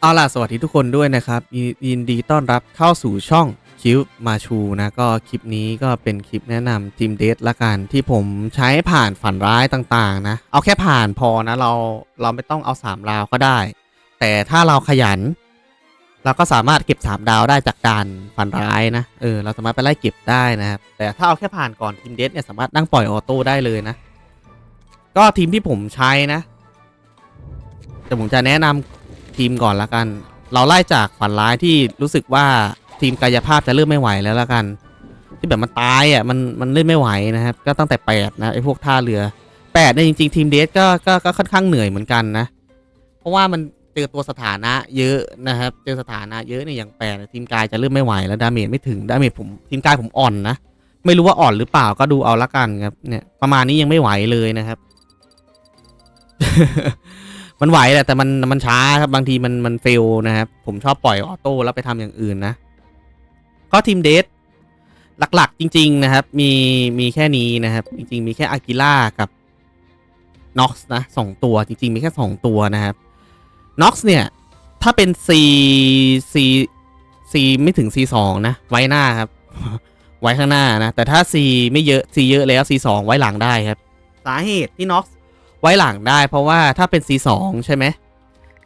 เอาล่ะ สวัสดีทุกคนด้วยนะครับ ยินดีต้อนรับเข้าสู่ช่องคิวมาชูนะก็คลิปนี้ก็เป็นคลิปแนะนำทีมเดทละกันที่ผมใช้ผ่านฝันร้ายต่างๆนะ เอาแค่ผ่านพอนะ เราเราไม่ต้องเอา3ดาวก็ได้ แต่ถ้าเราขยัน เราก็สามารถเก็บ 3 ดาวได้จากการฝันร้ายนะเออเราสามารถไปไล่เก็บได้นะครับแต่ถ้าเอาแค่ผ่านก่อนทีมเดทเนี่ยสามารถนั่งปล่อยออโต้ได้เลยนะ ก็ทีมที่ผมใช้นะแต่ผมจะแนะนำ ทีมก่อนละกัน เราไล่จากฝันร้ายที่รู้สึกว่าทีมกายภาพจะเริ่มไม่ไหวแล้วละกัน ที่แบบมันตายอะมันมันเล่นไม่ไหวนะครับ ก็ตั้งแต่แปดนะไอ้พวกท่าเรือแปดเนี่ยจริงๆ ทีมเดสก็ก็ก็ค่อนข้างเหนื่อยเหมือนกันนะ เพราะว่ามันเจอตัวสถานะเยอะนะครับ เจอสถานะเยอะเนี่ยอย่างแปดทีมกายจะเริ่มไม่ไหวแล้วดาเมจไม่ถึงดาเมจผมทีมกายผมอ่อนนะไม่รู้ว่าอ่อนหรือเปล่าก็ดูเอาละกันครับเนี่ยประมาณนี้ยังไม่ไหวเลยนะครับ มันไหวแหละแต่มันมันช้าครับบางทีมันมันเฟลนะครับ ผมชอบปล่อยออโต้แล้วไปทำอย่างอื่นนะ ก็ทีมเดทหลักๆ จริง ๆ นะครับ มีมีแค่นี้นะครับ จริง ๆ มีแค่อากิล่ากับน็อกซ์นะสองตัวจริง ๆ มีแค่สองตัวนะครับน็อกซ์เนี่ย ถ้าเป็น C C C ไม่ถึง C สองนะ ไว้หน้าครับ ไว้ข้างหน้านะ แต่ถ้า C ไม่เยอะ C เยอะแล้ว C สองไว้หลังได้ครับ สาเหตุที่น็อกซ์ ไว้หลังได้ เพราะว่าถ้าเป็น C2 ใช่ไหม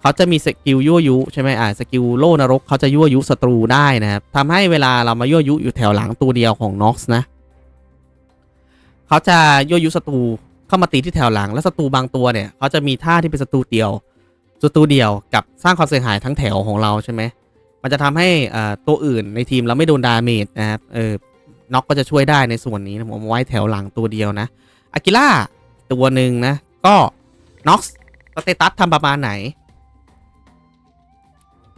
เขาจะมีสกิลยั่วยุใช่ไหมอ่าสกิลโล่นรกเขาจะยั่วยุศัตรูได้นะครับทำให้เวลาเรามายั่วยุอยู่แถวหลังตัวเดียวของ Nox นะเขาจะยั่วยุศัตรูเข้ามาตีที่แถวหลัง แล้วศัตรูบางตัวเนี่ยเขาจะมีท่าที่เป็นศัตรูเดียวศัตรูเดียวกับสร้างความเสียหายทั้งแถวของเราใช่ไหมมันจะทำให้อ่าตัวอื่นในทีมเราไม่โดนดาเมจนะครับเออน็อกก็จะช่วยได้ในส่วนนี้นะผมไว้แถวหลังตัวเดียวนะอากิล่าตัวหนึ่งนะ ก็น็อกสเตตัสทำประมาณไหน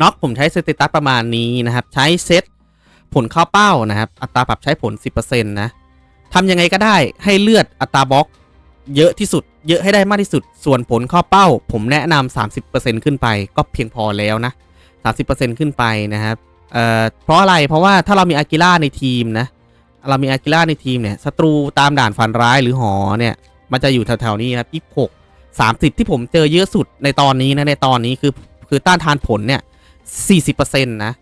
น็อกผมใช้สเตตัสประมาณนี้นะครับ ใช้เซตผลเข้าเป้านะครับ อัตราปรับใช้ผล 10%นะทำยังไงก็ได้ให้เลือดอัตราบล็อก เยอะที่สุด เยอะให้ได้มากที่สุด ส่วนผลเข้าเป้า ผมแนะนำ30%ขึ้นไปก็เพียงพอแล้วนะ 30%ขึ้นไปนะครับเอ่อเพราะอะไรเพราะว่าถ้าเรามีอากิล่าในทีมนะเรามีอากิล่าในทีมเนี่ยศัตรูตามด่านฟันร้ายหรือหอเนี่ย มันจะอยู่แถวๆนี้ครับยี่หกสามสิบที่ผมเจอเยอะสุดในตอนนี้นะในตอนนี้คือคือต้านทานผลเนี่ยสี่สิบเปอร์เซ็นต์นะ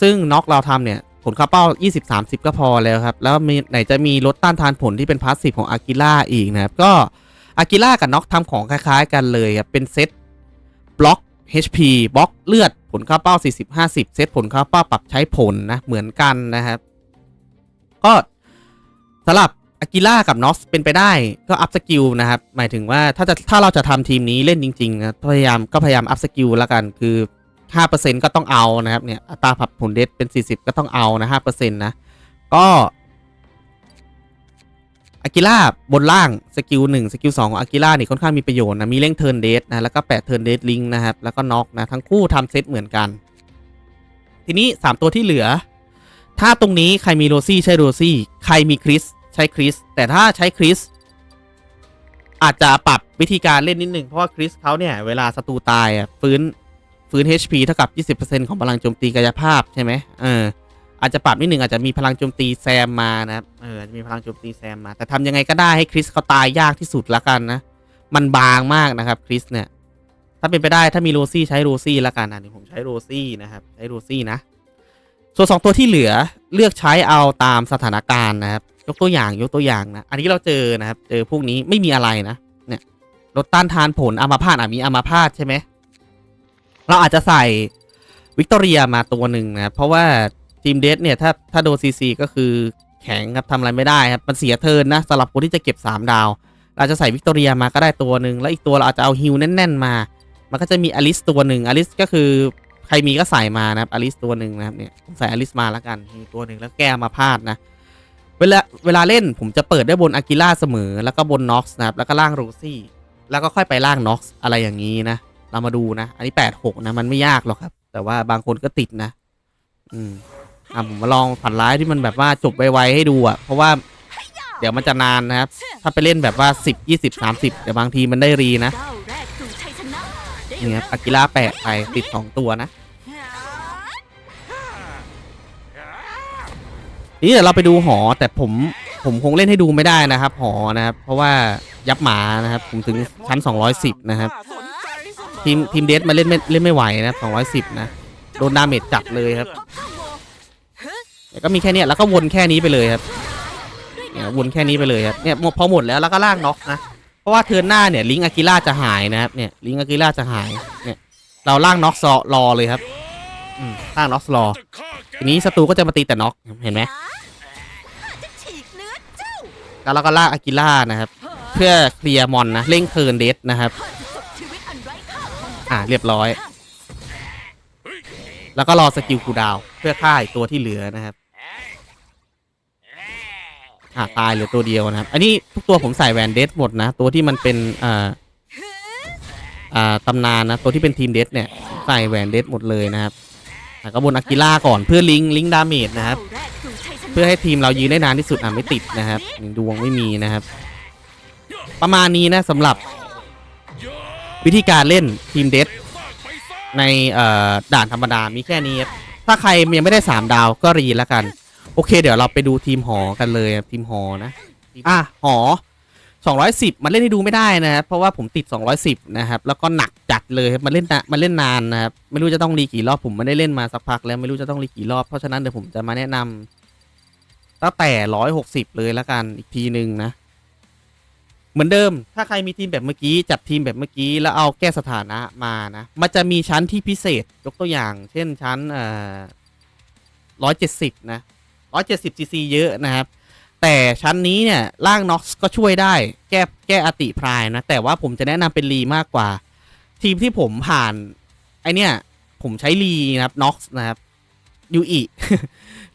ซึ่งน็อกเราทำเนี่ย ผลเข้าเป้า 20 30 ก็พอแล้วครับ แล้วมีไหนจะมีลดต้านทานผลที่เป็นพาสซีฟของอากิล่าอีกนะครับ ก็อากิล่ากับน็อกทำของคล้ายๆ กันเลยครับ เป็นเซตบล็อก HP บล็อกเลือดผลเข้าเป้า 40 50 เซตผลเข้าเป้าปรับใช้ผลนะ เหมือนกันนะครับ ก็สำหรับ อากิล่ากับน็อกเป็นไปได้ก็อัพสกิลนะครับ หมายถึงว่าถ้าจะถ้าเราจะทำทีมนี้เล่นจริงๆนะพยายามก็พยายามอัพสกิลแล้วกันคือ 5%ก็ต้องเอานะครับเนี่ยอัตราผับผลเดทเป็น 40 ก็ต้องเอานะ5%นะก็อากิล่าบนล่างสกิล1สกิล2ของอากิล่านี่ค่อนข้างมีประโยชน์นะมีเร่งเทิร์นเดทนะแล้วก็8เทิร์นเดทลิงนะครับแล้วก็น็อกนะทั้งคู่ทำเซตเหมือนกัน ทีนี้ 3 ตัวที่เหลือ ถ้าตรงนี้ใครมีโรซี่ใช้โรซี่ ใครมีคริส ใช้คริส แต่ถ้าใช้คริส อาจจะปรับวิธีการเล่นนิดนึง เพราะว่าคริสเขาเนี่ย เวลาศัตรูตายอะฟื้นฟื้น HP เท่ากับ 20%ของพลังโจมตีกายภาพใช่ไหมเอออาจจะปรับนิดหนึ่งอาจจะมีพลังโจมตีแซมมานะครับเออจะมีพลังโจมตีแซมมา แต่ทำยังไงก็ได้ให้คริสเขาตายยากที่สุดละกันนะ มันบางมากนะครับคริสเนี่ย ถ้าเป็นไปได้ถ้ามีโรซี่ใช้โรซี่ละกันนนี้ผมใช้โรซี่นะครับ ใช้โรซี่นะ ส่วนสองตัวที่เหลือเลือกใช้เอาตามสถานการณ์นะครับ ยกตัวอย่างยกตัวอย่างนะ อันนี้เราเจอนะครับ เจอพวกนี้ไม่มีอะไรนะ เนี่ยลดต้านทานผลอามาพาตอะมีอามาพาตใช่ไหม เราอาจจะใส่วิกตอเรียมาตัวหนึ่งนะเพราะว่าทีมเดสเนี่ยถ้าถ้าโดนซีซีก็คือแข็งครับทำอะไรไม่ได้ครับ มันเสียเทินนะสำหรับคนที่จะเก็บ 3 ดาว เราจะใส่วิกตอเรียมาก็ได้ตัวหนึ่งแล้วอีกตัวเราอาจจะเอาฮิวแน่น ๆ มา มันก็จะมีอลิสตัวหนึ่งอลิสก็คือ ใครมีก็ใส่มานะครับอลิสตัวหนึ่งนะครับเนี่ยผมใส่อลิสมาแล้วกันมีตัวหนึ่งแล้วแก้มาพาดนะ เวลาเวลาเล่นผมจะเปิดได้บนอากิล่าเสมอ แล้วก็บนน็อกซ์นะครับแล้วก็ล่างโรซี่แล้วก็ค่อยไปล่างน็อกซ์อะไรอย่างนี้นะ เรามาดูนะ อันนี้แปดหกนะ มันไม่ยากหรอกครับ แต่ว่าบางคนก็ติดนะ อืมอะผมมาลองผันร้ายที่มันแบบว่าจบไวๆให้ดูอะเพราะว่าเดี๋ยวมันจะนานนะครับ ถ้าไปเล่นแบบว่าสิบยี่สิบสามสิบเดี๋ยวบางทีมันได้รีนะนี่ครับอากิล่าแปะไปติดสองตัวนะ นี่เดี๋ยวเราไปดูหอแต่ผมผมคงเล่นให้ดูไม่ได้นะครับ หอนะครับ เพราะว่ายับหมานะครับ ผมถึงชั้น 210 นะครับนใจเสมทีมทีมเดสมาเล่นไม่เล่นไม่ไหวนะ210 นะ โดนดาเมจจัดเลยครับแต่ก็มีแค่นี้แล้วก็วนแค่นี้ไปเลยครับวยเนี่ยวนแค่นี้ไปเลยครับเนี่ยหมดพอหมดแล้วแล้วก็ลากน็อกนะเพราะว่าเทิร์นหน้าเนี่ยลิงอากิล่าจะหายนะครับเนี่ยลิงอากิล่าจะหายเนี่ยเราล่างน็อกซอรอเลยครับ อืมล่างน็อกรอทีนี้ศัตรูก็จะมาตีแต่น็อกเห็นไหมแล้วเราก็ลากอากิล่านะครับ เพื่อเคลียร์มอนนะเร่งเทิร์นเดสนะครับ อ่าเรียบร้อย แล้วก็รอสกิลคูดาวเพื่อฆ่าตัวที่เหลือนะครับอ่าตายเหลือตัวเดียวนะครับ อันนี้ทุกตัวผมใส่แวนเดสหมดนะ ตัวที่มันเป็นอ่าอ่าตำนานนะ ตัวที่เป็นทีมเดสเนี่ย ใส่แวนเดสหมดเลยนะครับ อะก็บนอากิล่าก่อนเพื่อลิงลิงดาเมจนะครับ เพื่อให้ทีมเรายืนได้นานที่สุดอะไม่ติดนะครับดวงไม่มีนะครับ ประมาณนี้นะสำหรับวิธีการเล่นทีมเดสในด่านธรรมดามีแค่นี้ครับถ้าใครยังไม่ได้ 3 ดาวก็รีแล้วกัน โอเค เดี๋ยวเราไปดูทีมหอกันเลยทีมหอนะอะหอ 210 มันเล่นให้ดูไม่ได้นะครับ เพราะว่าผมติด 210 นะครับ แล้วก็หนักจัดเลยครับมันเล่นนะมันเล่นนานนะครับ ไม่รู้จะต้องรีกี่รอบ ผมไม่ได้เล่นมาสักพักแล้ว ไม่รู้จะต้องรีกี่รอบ เพราะฉะนั้นเดี๋ยวผมจะมาแนะนำตั้งแต่ 160 เลยแล้วกันอีกทีหนึ่งนะ เหมือนเดิม ถ้าใครมีทีมแบบเมื่อกี้ จัดทีมแบบเมื่อกี้แล้วเอาแก้สถานะมานะ มันจะมีชั้นที่พิเศษ ยกตัวอย่าง เช่นชั้นเอ่อร้อยเจ็ดสิบนะร้อยเจ็ดสิบซีซีเยอะนะครับ แต่ชั้นนี้เนี่ยร่างน็อกก็ช่วยได้ แก้แก้อติพรายนะ แต่ว่าผมจะแนะนำเป็นรีมากกว่า ทีมที่ผมผ่านไอเนี่ยผมใช้รีนะครับน็อกนะครับยูอี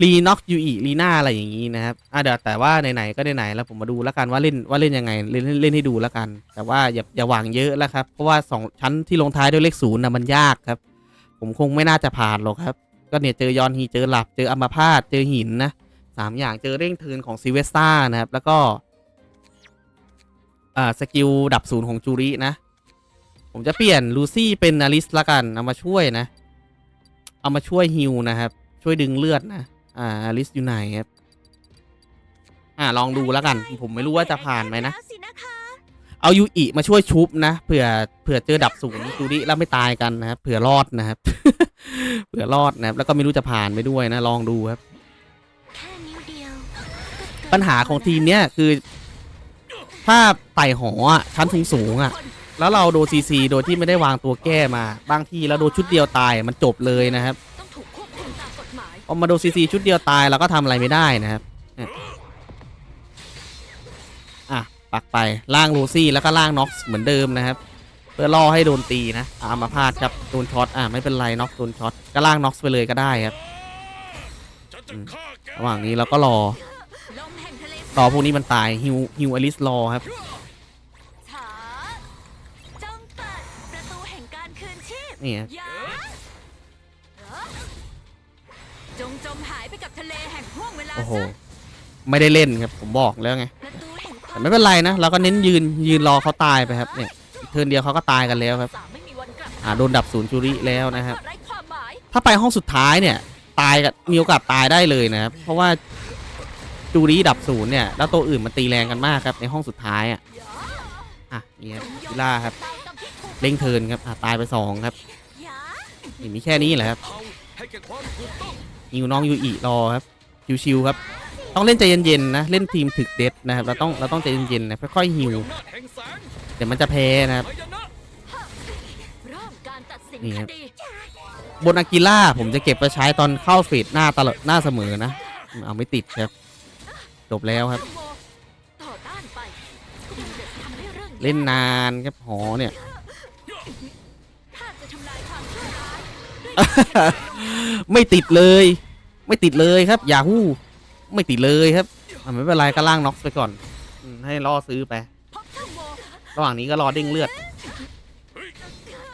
รีน็อกยูอีรีหน้าอะไรอย่างนี้นะครับอะเดี๋ยวแต่ว่าไหนๆก็ไหนๆแล้วผมมาดูแล้วกันว่าเล่นว่าเล่นยังไงเล่นเล่นเล่นให้ดูแล้วกัน แต่ว่าอย่าอย่าหวังเยอะแล้วครับเพราะว่าสองชั้นที่ลงท้ายด้วยเลขศูนย์นะมันยากครับ ผมคงไม่น่าจะผ่านหรอกครับ ก็เนี่ยเจอยอนฮีเจอหลับเจออัมพาตเจอหินนะ สามอย่างเจอเร่งทิร์นของซิเวสตานะครับ แล้วก็อ่าสกิลดับศูนย์ของจูรินะ ผมจะเปลี่ยนลูซี่เป็นอลิสละกัน เอามาช่วยนะ เอามาช่วยฮิวนะครับ ช่วยดึงเลือดนะ อ่าอลิสอยู่ไหนครับ อ่าลองดูแล้วกัน ผมไม่รู้ว่าจะผ่านไหมนะแล้วสินะคะเอายูอิมาช่วยชุบนะ เผื่อ เผื่อเจอดับศูนย์จูริแล้วไม่ตายกันนะครับ เผื่อรอดนะครับ เผื่อรอดนะครับ แล้วก็ไม่รู้จะผ่านไปด้วยนะ ลองดูครับ ปัญหาของทีมเนี้ยคือ ถ้าไต่หออะชั้นสูงสูงๆอะ แล้วเราโดนซีซีโดยที่ไม่ได้วางตัวแก้มา บางทีเราโดนชุดเดียวตายมันจบเลยนะครับต้อามายพอมาโดนซีซีชุดเดียวตายเราก็ทำอะไรไม่ได้นะครับอะปักไปล่างลูซี่แล้วก็ล่างน็อกซ์เหมือนเดิมนะครับเพื่อล่อให้โดนตีนะอามาพาดครับโดนช็อตอะไม่เป็นไรน็อกโดนช็อตก็ล่างน็อกซ์ไปเลยก็ได้ครับระหว่างนี้เราก็รอ รอพวกนี้มันตายฮิวฮิวอลิสรอครับฉาจงเปิดประตูแห่งการคืนชีพนี่ครับยาจงจมหายไปกับทะเลแห่งห่วงเวลาโอ้โหซะไม่ได้เล่นครับผมบอกแล้วไงประตูแห่งควาแต่มไม่เป็นไรนะเราก็เน้นยืนยืนรอเขาตายไปครับเนี่ยอีกเทิร์นเดียวเขาก็ตายกันแล้วครับสามไม่มีวันกลับอ่าโดนดับศูนย์จูริแล้วนะครับไร้ความหมายถ้าไปห้องสุดท้ายเนี่ยตายกับมีโอกาสตายได้เลยนะครับเพราะว่า จูริดับศูนย์เนี่ย แล้วตัวอื่นมันตีแรงกันมากครับ ในห้องสุดท้ายอะ อะนี่ครับวิล่าครับเร่งเทิร์นครับ อะตายไปสองครับนี่มีแค่นี้แหละครับให้แก่ความถูกต้องยิวน้องยูอีรอครับ ชิวๆครับ ต้องเล่นใจเย็นๆนะ เล่นทีมถึกเด็ดนะครับ เราต้องเราต้องใจเย็นๆนะ ค่อยๆฮิว เดี๋ยวมันจะแพ้นะครับนี่ครับบนอากิล่าผมจะเก็บไปใช้ตอนเข้าเฟสหน้าตลอดหน้าเสมอนะ เอาไม่ติดครับ จบแล้วครับต่อต้านไปดูเด็ดทำให้เรื่องเล่นนานครับหอเนี่ยถ้าจะทำลายความชั่วร้ายด้วยการแข่งขันไม่ติดเลย ไม่ติดเลยครับยาฮูไม่ติดเลยครับอะไม่เป็นไรก็ล่างน็อกไปก่อนอืมให้ล่อซื้อไปพบเจ้าโมระหว่างนี้ก็รอเด้งเลือด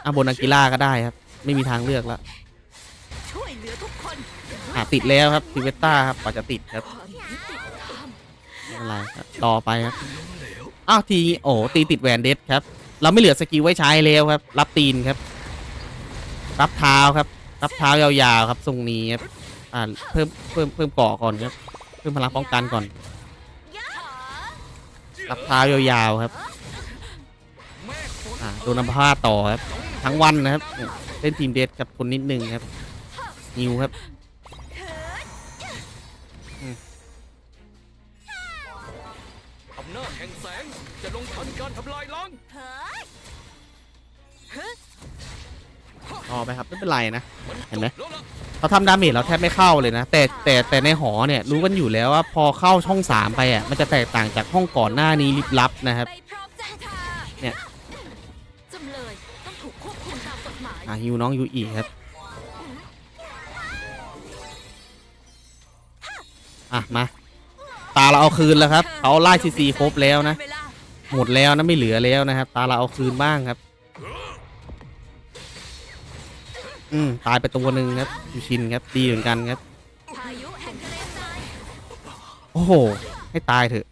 อะบนอากิล่าก็ได้ครับ ไม่มีทางเลือกแล้วช่วยเหลือทุกคนอะติดแล้วครับทิเวต้าครับกว่าจะติดครับ ความยุติธรรม ไม่ไรครับรอไปครับอ้าวทีนี้โอ้ตีติดแหวนเด็ดครับ เราไม่เหลือสกิลไว้ใช้แล้วครับ รับตีนครับ รับเท้าครับ รับเท้ายาวๆครับทรงนี้ครับอ่าเพิ่มเพิ่มเพิ่มเกาะก่อนครับ เพิ่มพลังป้องกันก่อน รับเท้ายาวๆครับอ่าโดนน้ำผ้าต่อครับ ทั้งวันนะครับเนี่ยเล่นทีมเดทกับคนนิดนึงครับนิวครับ จะลงทันการทำลายล้างเฮ้ยพอไปครับไม่เป็นไรนะเห็นไหมแล้วล่ะเขาทำดาเมจเราแทบไม่เข้าเลยนะ แต่แต่แต่ในหอเนี่ยรู้กันอยู่แล้วว่าพอเข้าช่องสามไปอะมันจะแตกต่างจากห้องก่อนหน้านี้ลิบลับนะครับไปพร้อมจันทราเนี่ยจำเลยต้องถูกควบคุมตามกฎหมายอะฮิวน้องยูอีครับอะมาตาเราเอาคืนแล้วครับเขาไล่ซีซีครบแล้วนะเวลา หมดแล้วนะไม่เหลือแล้วนะครับ ตาเราเอาคืนบ้างครับ อืมตายไปตัวหนึ่งครับยูชินครับดีเหมือนกันครับ โอ้โห ให้ตายเถอะ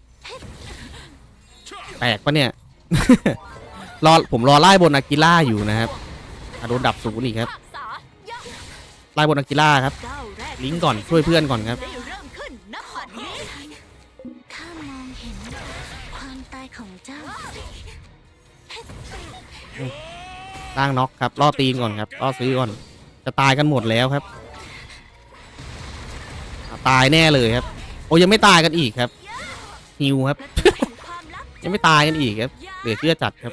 แปลกปะเนี่ย รอผมรอไล่บนอากิล่าอยู่นะครับโดนดับศูนย์อีกครับไล่บนอากิล่าครับ ลิงก์ก่อนช่วยเพื่อนก่อนครับ ของเจ้าร่างน็อกครับล่อตีนก่อนครับล่อซื้อก่อน จะตายกันหมดแล้วครับ ตายแน่เลยครับ โอ้ยังไม่ตายกันอีกครับฮิวครับ ยังไม่ตายกันอีกครับเหลือเชื่อจัดครับ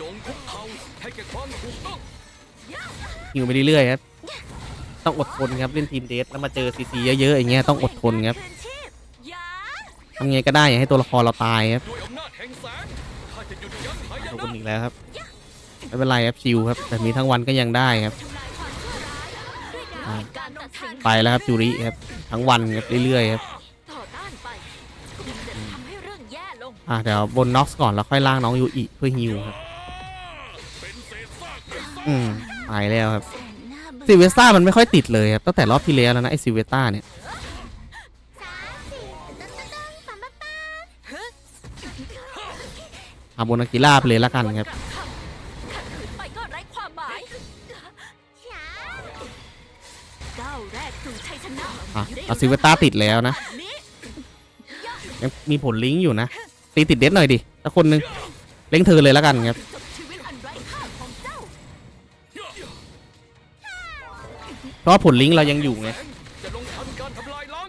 จงคุกเข่าให้แก่ความถูกต้องฮิวไปเรื่อยๆครับ ต้องอดทนครับเล่นทีมเดทแล้วมาเจอซีซีเยอะๆอย่างเงี้ยต้องอดทนครับทำไงก็ได้อย่าให้ตัวละครเราตายครับ ด้วยอำนาจแห่งแสงข้าจะหยุดยั้งหายโดนะนอีกแล้วครับไม่เป็นไรครับชิวครับแบบนี้ทั้งวันก็ยังได้ครับทำลายความชั่วร้ายด้วยดาวแห่งการตัดสินไปแล้วครับจูริครับทั้งวันครับเรื่อยๆครับต่อต้านไปคุณจะทำให้เรื่องแย่ลงอะเดี๋ยวบนน็อกก่อนแล้วค่อยล่างน้องยูอิเพื่อฮิวครับเป็นเศษซากเป็นซากอืมไปแล้วครับ แสนน่าเบื่อซิเวสต้ามันไม่ค่อยติดเลยครับตั้งแต่รอบที่แล้วแล้วนะไอซิเวสต้าเนี่ย อาบนอากิล่าไปเลยละกันครับขัดขืนไปก็ไร้ความหมายช้าก้าวแรกสู่ชัยชนะอะเอาซิเวสต้าติดแล้วนะนี้ยังมีผลลิงก์อยู่นะ ตีติดเด็ดหน่อยดิสักคนหนึงเล่งเธอเลยละกันครับจบชีวิตอันไร้ค่าของเจ้าเพราะว่าผลลิงก์เรายังอยู่ไงแสงจะลงทันการทำลายล้าง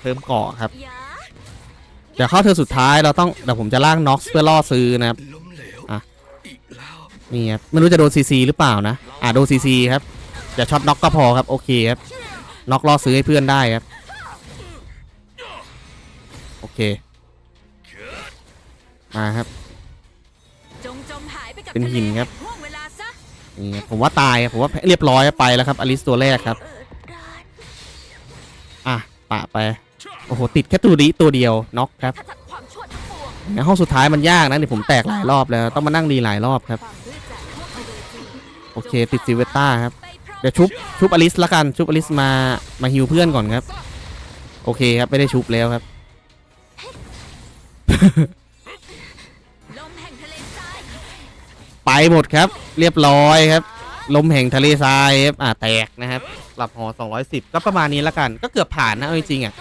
เพิ่มเกาะครับยา เดี๋ยวเข้าเธอสุดท้ายเราต้องเดี๋ยวผมจะล่างน็อกเพื่อล่อซื้อนะครับอะนี่ครับไม่รู้จะโดนซีซีหรือเปล่านะอ่าโดนซีซีครับอย่าช็อตน็อกก็พอครับโอเคครับน็อกล่อซื้อให้เพื่อนได้ครับโอเคมาครับ เป็นหินครับนี่ครับผมว่าตายครับผมว่าเรียบร้อยไปแล้วครับอลิสตัวแรกครับ อะปะไป โอ้โห ติดแค่ตัวนี้ตัวเดียวน็อกครับในห้องสุดท้ายมันยากนะเดี๋ยผมแตกหลายรอบแล้วต้องมานั่งรีหลายรอบครับ โอเคติดซิเวต้าครับ เดี๋ยวชุบชุบอลิสละกันชุบอลิสมามาฮิวเพื่อนก่อนครับ โอเคครับไม่ได้ชุบแล้วครับไปหมดครับ เรียบร้อยครับลมแห่งทะเลทรายครับอ่าแตกนะครับหลับหอ210 ก็ประมาณนี้ละกัน ก็เกือบผ่านนะเอาจริงๆอะ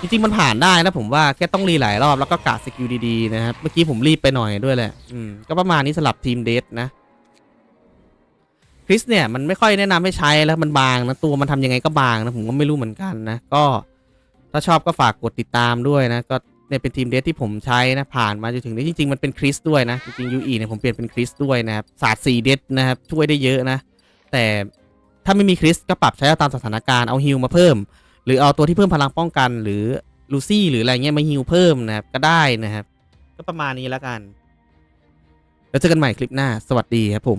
จริงๆมันผ่านได้นะผมว่าแค่ต้องรีหลายรอบแล้วก็กะสกิลดีๆนะครับ เมื่อกี้ผมรีบไปหน่อยด้วยแหละอืมก็ประมาณนี้สำหรับทีมเดทนะคริสเนี่ยมันไม่ค่อยแนะนำให้ใช้แล้วมันบางนะตัวมันทำยังไงก็บางนะผมก็ไม่รู้เหมือนกันนะ ก็ถ้าชอบก็ฝากกดติดตามด้วยนะ ก็เนี่ยเป็นทีมเดทที่ผมใช้นะผ่านมาจนถึงนี้จริง ๆ มันเป็นคริสด้วยนะจริงๆยูอีเนี่ยผมเปลี่ยนเป็นคริสด้วยนะครับศาสตร์สี่เดทนะครับช่วยได้เยอะนะ แต่ถ้าไม่มีคริสก็ปรับใช้ตามสถานการณ์เอาฮิลมาเพิ่ม หรือเอาตัวที่เพิ่มพลังป้องกัน หรือลูซี่หรืออะไรเงี้ยมาฮิวเพิ่มนะครับก็ได้นะครับ ก็ประมาณนี้แล้วกัน แล้วเจอกันใหม่คลิปหน้า สวัสดีครับผม